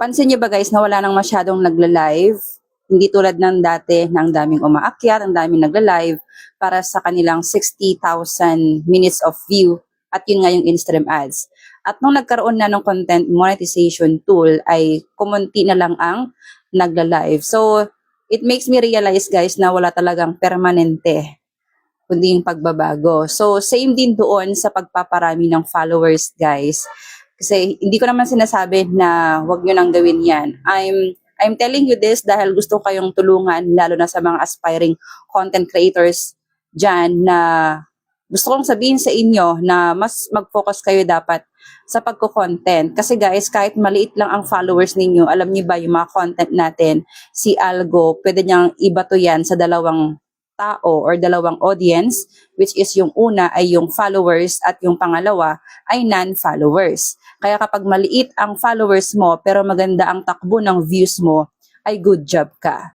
Pansin niyo ba guys na wala nang masyadong nagla-live? Hindi tulad ng dati na ang daming umaakyat, ang daming nagla-live para sa kanilang 60,000 minutes of view at yun nga yung in-stream ads. At nung nagkaroon na ng content monetization tool ay kumunti na lang ang nagla-live. So, it makes me realize guys na wala talagang permanente kundi yung pagbabago. So, same din doon sa pagpaparami ng followers, guys. Kasi hindi ko naman sinasabi na wag nyo nang gawin yan. I'm I'm telling you this dahil gusto kayong tulungan, lalo na sa mga aspiring content creators dyan na gusto kong sabihin sa inyo na mas mag-focus kayo dapat sa pagko-content. Kasi guys, kahit maliit lang ang followers ninyo, alam niyo ba yung mga content natin, si Algo, pwede niyang ibato yan sa dalawang tao or dalawang audience, which is yung una ay yung followers at yung pangalawa ay non-followers. Kaya kapag maliit ang followers mo pero maganda ang takbo ng views mo, ay good job ka.